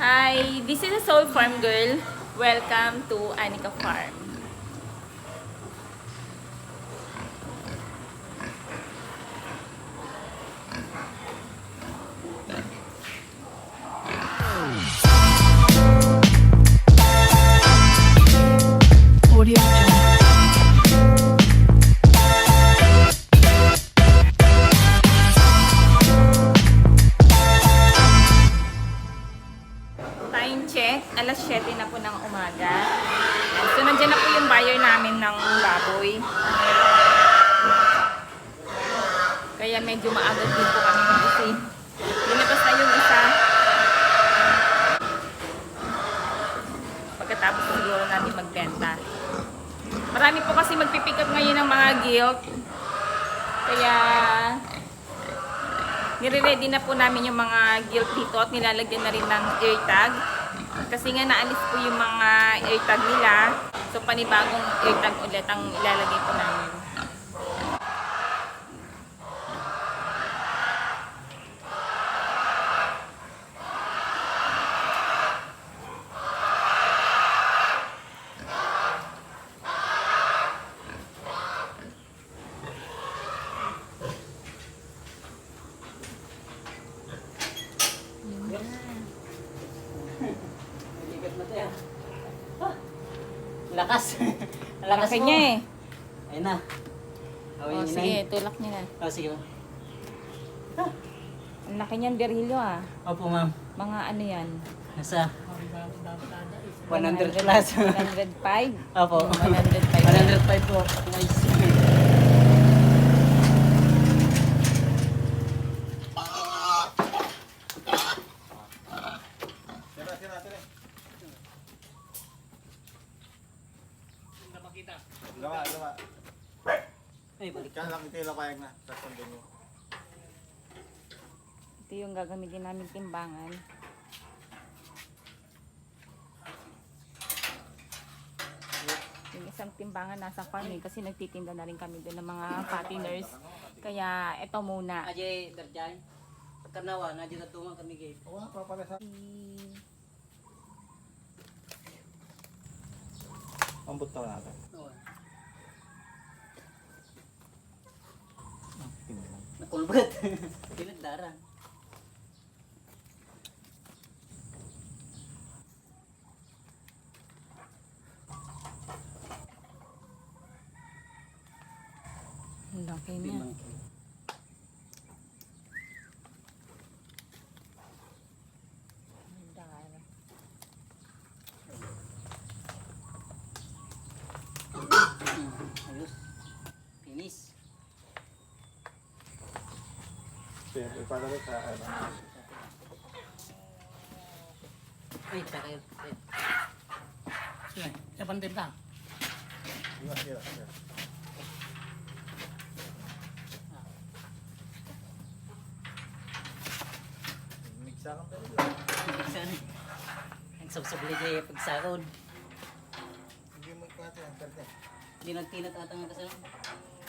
Hi, this is a Soul Farm Girl. Welcome to Anika Farm. Marami po kasi magpipick up ngayon ng mga guilt. Kaya nire-ready na po namin yung mga guilt dito at nilalagyan na rin ng air tag. Kasi nga naalis po yung mga air tag nila. So panibagong air ulit ang ilalagay po namin. Lakas. Lakas Laki mo. niya eh. Ayun na. O Awin sige, tulak niya na. Oh, sige. ma'am. Ang laki niyan, Berhilyo ah. Opo, ma'am. Mga ano yan? Nasa 100 plus. 105? Opo. 105. 105 po. Nice. Ay, balik. Kaya lang ito yung lapayag na. Tapos sundin mo. Ito yung gagamitin namin timbangan. Yung isang timbangan nasa farm eh, kasi nagtitinda na rin kami doon ng mga patiners. Kaya ito muna. Ajay, Darjay. Karnawa, na dito tumang kami gate. Oo papala sa... Ambot na natin. Oo. Ah, tingnan. Nakulbet. Pinagdaran. Ang laki niya. Limang kilo. Ang dara. Ayos. Finish. Siyempre, para rin sa ano. Ay. Ay. Sige, saban din ka. Iwas, iwas, iwas. Migsa kang pwede lang. Saan? Ang sabsabli kayo pagsakod. Hindi mo ikuha ang pwede. Hindi nagtinat ata nga kasi.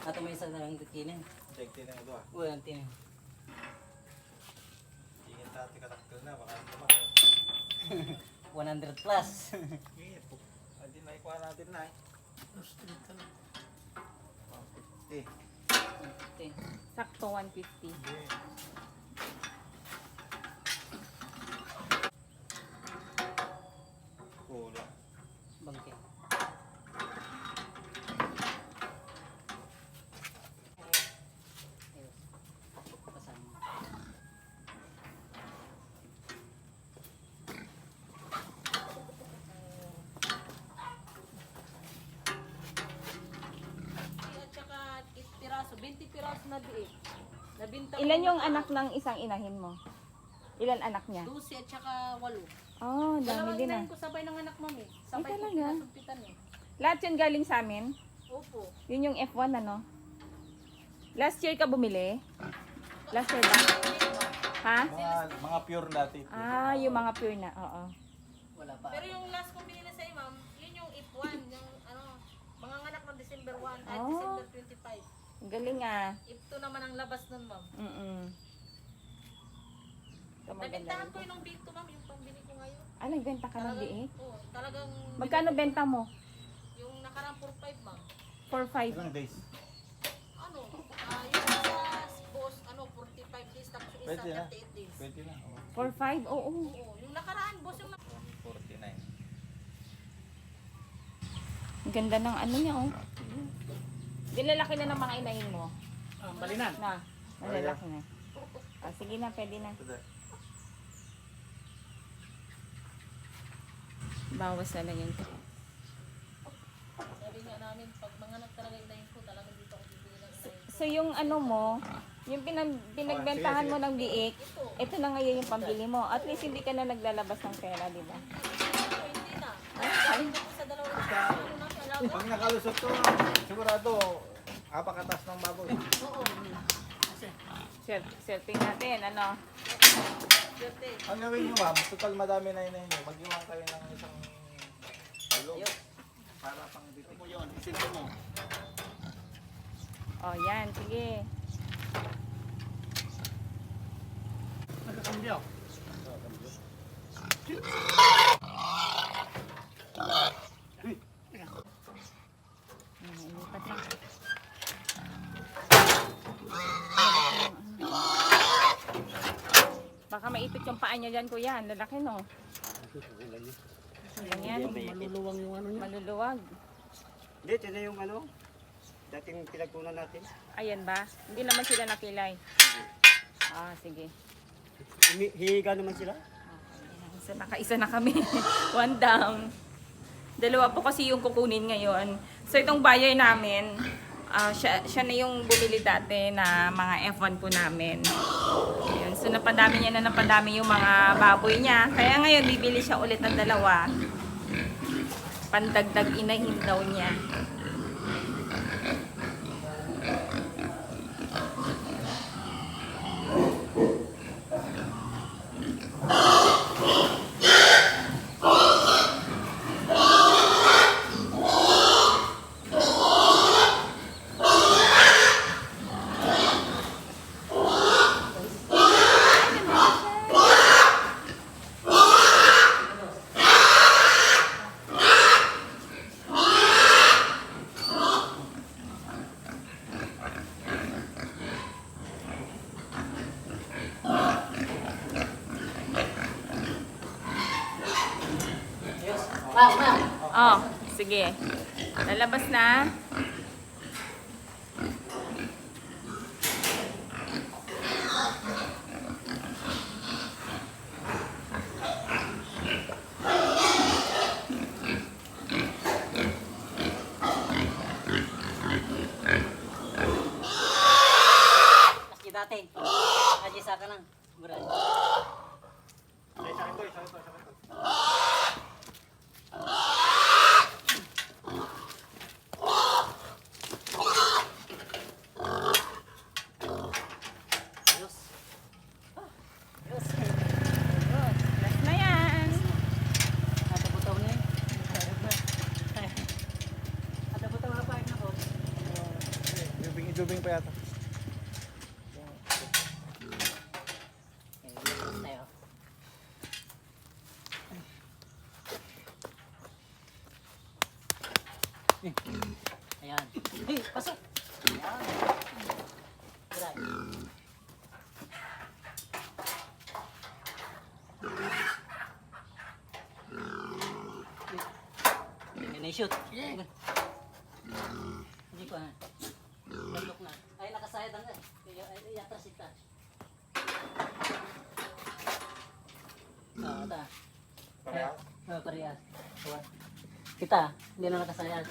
Ato may isa na lang kinin. Check ang ito ah. Uy, ang tinan. Na, baka naman. 100 plus. Hindi po. Hindi na ikuha natin na eh. 150. Okay. Sakto 150. Hindi. Kulang. Bangke. Ayos. Kasama. at saka 8 piraso, 20 piraso na biik. Nabinta ko Ilan yung anak ng isang inahin mo? Ilan anak niya? 12 at saka 8. Oh, dami Dalawang din ah. inahin ko sabay ng anak mami. Sabay Ay, ko talaga? pinasumpitan eh. Lahat yun galing sa amin? Opo. Yun yung F1 ano? Last year ka bumili? Last year ba? Ha? Mga, mga pure dati. Ah, yung mga pure na, oo. Wala pa. Pero yung last kong binili sa ma'am, yun yung F1, yung ano, mga anak ng December 1 at Oh. December 25. Ang galing ah. F2 naman ang labas nun ma'am. Mm-mm. Ito maganda Nabintahan ko yung big ma'am, yung pambili ko ngayon. Ah, nagbenta ka ng liit? Oo, talagang Magkano benta mo? yung nakarang 4-5 ma'am. 4-5. Ilang days? Ano, ah yung sa boss, ano, 45 days, tapos yung isa Pwede na. 38 days. Pwede na. Oh, 4-5? Oo. Oo, yung nakaraan boss yung 49. Ang ganda ng ano niya, oh. Dilalaki na ng mga inahin mo. Ah, balinan. Na, malalaki na. Ah, sige na, pwede na. Bawas na lang yun. sabi nga namin, pag mga talaga inayin ko, talaga dito ako bibili ng inayin ko. So yung ano mo, yung pinag pinagbentahan mo ng biik, Ito, na ngayon yung pambili mo. At least hindi ka na naglalabas ng pera, di ba? hindi na. Po sa dalawang. Pag nakalusot to, sigurado, apakatas ng baboy. Oo, Share, sharing natin, ano? Ang gawin nyo ma'am, total madami na yun na yun. Mag-iwan kayo ng isang ulo. Para pang bitik. mo yun, isipin mo. Oh, yan, sige. Nagkakambyo. Ayan, ilipat lang. Baka maipit yung paa niya dyan, kuya. Ang Lalaki, no? Ayan, yan. Maluluwang yung ano niya. Maluluwag. Hindi, ito na yung ano, dating pinagkunan natin. Ayan ba? Hindi naman sila nakilay. Ah, sige. Humi- Hihiga naman sila. Isa nakaisa na kami. One down. Dalawa po kasi yung kukunin ngayon. So itong buyer namin, ah, siya, siya na yung bumili dati na mga F1 po namin. Ayun. So napadami niya na napadami yung mga baboy niya. Kaya ngayon bibili siya ulit ng dalawa. Pandagdag inahin daw niya. Oh, sige. Lalabas na. Maski dati. Aji sa ka lang. Murad. Ay, sa akin to, sa akin to, sa akin to. Diyos. Good. Last na yan. Ada butaw niya. Ada butaw apa na ko. Idubing pa yata. Ayan. Hey, pasok. Ayan. Murad. Yan na shoot. Hindi ko ah. Landok na. Ay, nakasayad ang eh. Kaya, ay, ay, atras ita. Ata. Parehas? Parehas. Kuha. Kita, hindi na nakasayad.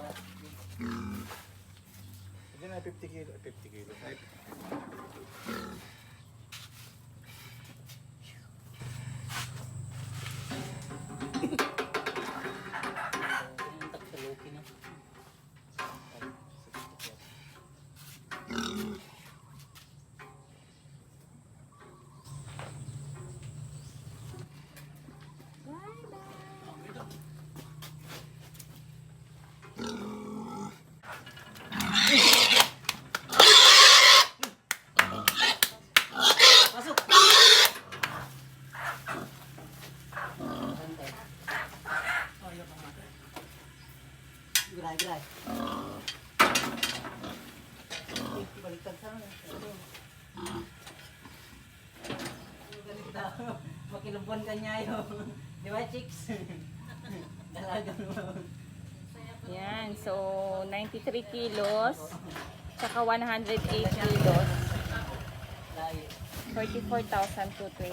Ah, Hindi na 50 kilo. 50 kilo. Ay, Yung Gulay. Baliktad sa. Ano ganito? Makilubuan ka niya yun. Di ba, chicks? Dalaga mo. Yan, so 93 kilos, tsaka 108 kilos, Layo. 44,220.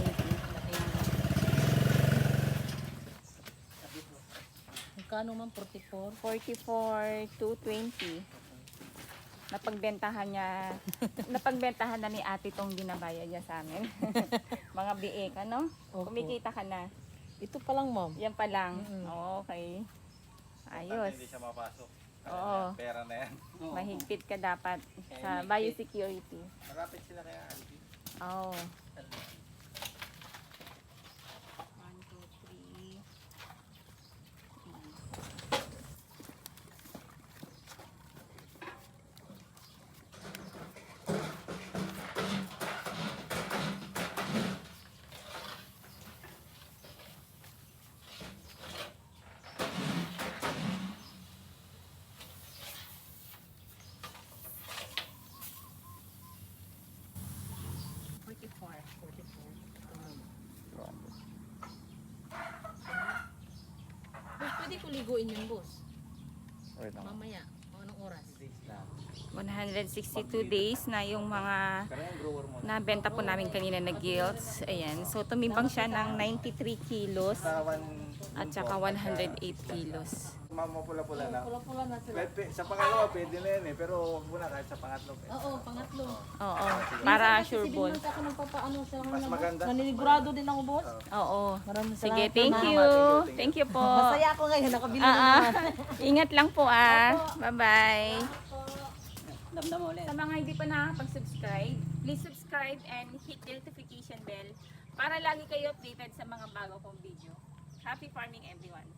Sabi ko. Magkano man 44? 44,220. Napagbentahan niya, napagbentahan na ni ate tong binabayad niya sa amin. Mga biik, ano? Opo. Kumikita ka na. Ito pa lang ma'am. Yan pa lang. Mm-mm. Okay. Ayos. Hindi siya mapasok. Oo. Pera na yan. Oo. Mahigpit ka dapat sa biosecurity. Malapit sila kaya Alvin. Oh. One, two, three. Forty-four. Boss, pwede ko liguin yung boss. Wait lang. Mamaya. O anong oras? 162 days na yung mga nabenta po namin kanina na gilts. Ayan. So, tumimbang siya ng 93 kilos at saka 108 kilos. Mamapula-pula na. Pula-pula na sila. Pwede, sa pangalawa pwede na yun eh. Pero huwag muna kahit sa pangatlo. Pwede. Oo, pangatlo. Oo. Para Minsan kasi sure ball. Binman ako nagpapaano sa Mas kanya. maganda. Naninigurado din ako boss. Oo. Maraming Sige, salamat. thank you. Thank you po. Masaya ako ngayon, nakabili na Ah, ah. naman. Ingat lang po ah. Bye-bye. Damdam ulit. Sa mga hindi pa nakakapag-subscribe, please subscribe and hit the notification bell para lagi kayo updated sa mga bago kong video. Happy farming everyone!